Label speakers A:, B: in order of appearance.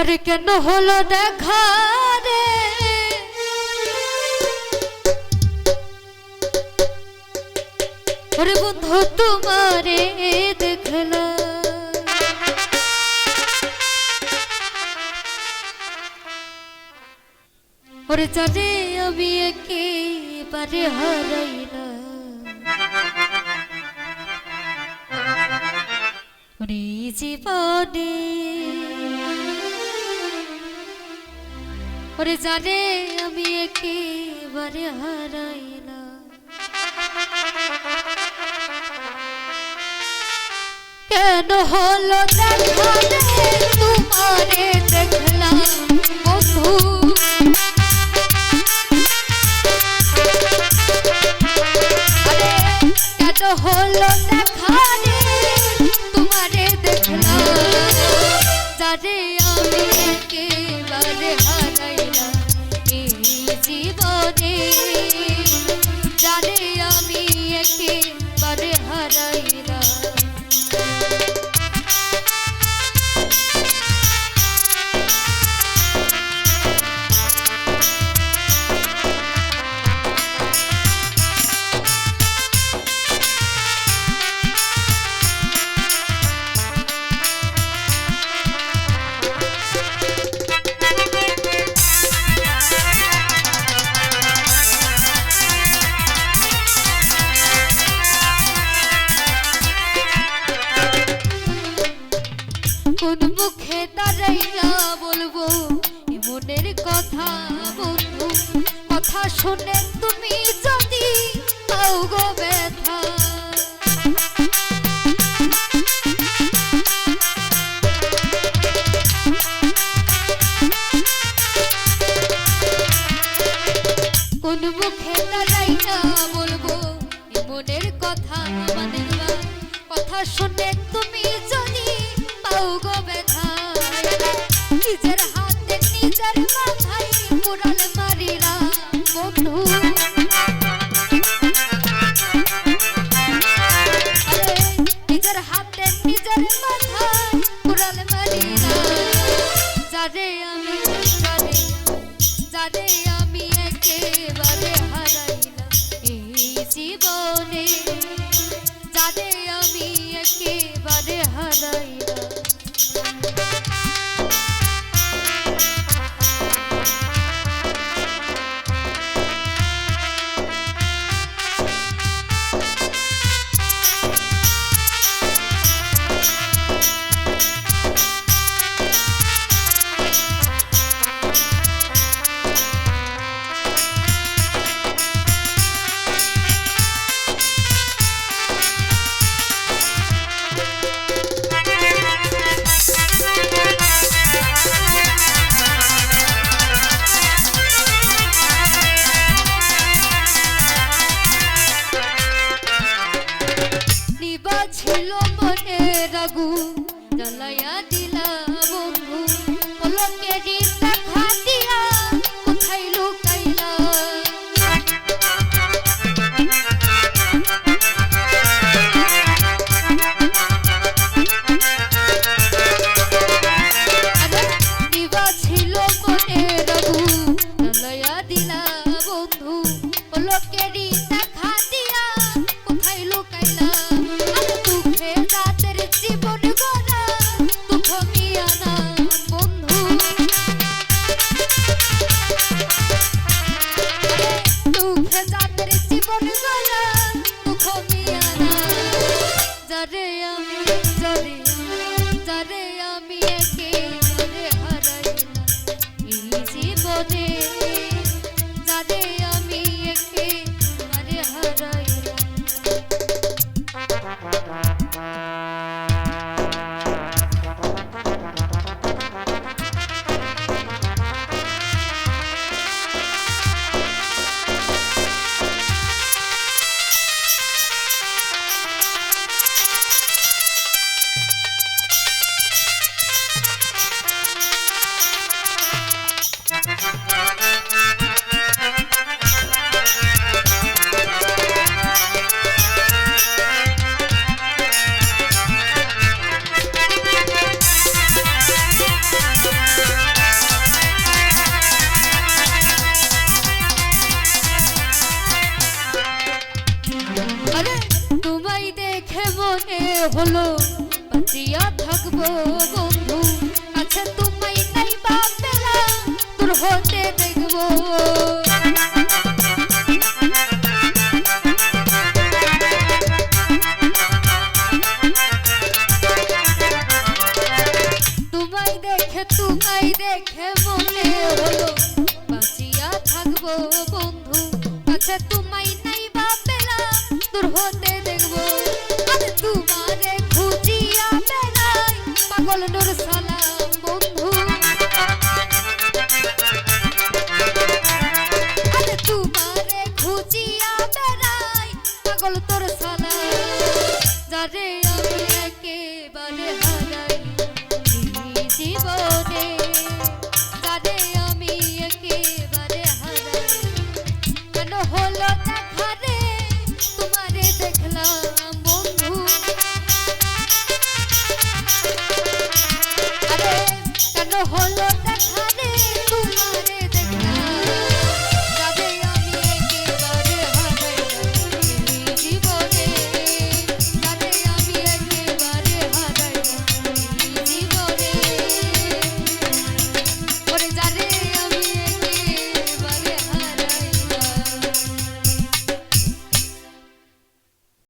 A: আরে কেন হলো দেখা রে? ওরে বন্ধু, তোমারে দেখলা ওরে জানে আমি একেবারে হারাইলাম। ওরে জীবনে ওরে জানে আমি একেবারে হারাইলাম কেন হলো দেখা তোমারে দেখলাম একেবারে হারাইলাম শুনে তুমি যদি কোন মুখে দাঁড়াইয়া বলব, এ মনের কথা আমাদের কথা শুনে তুমি যদি পাও গো ব্যথা। নিজের হাতে একেবারে হারাইলাম হলো বাঁচিয়া থাকব বন্ধু। আচ্ছা তোমায় নাই বা তোর হতে দেখব। তোমায় দেখে তোমায় দেখে মনে হলো, বাঁচিয়া থাকব বন্ধু। আচ্ছা তুমি নাই বা পেলাম তোর হতে wanna do this. hello.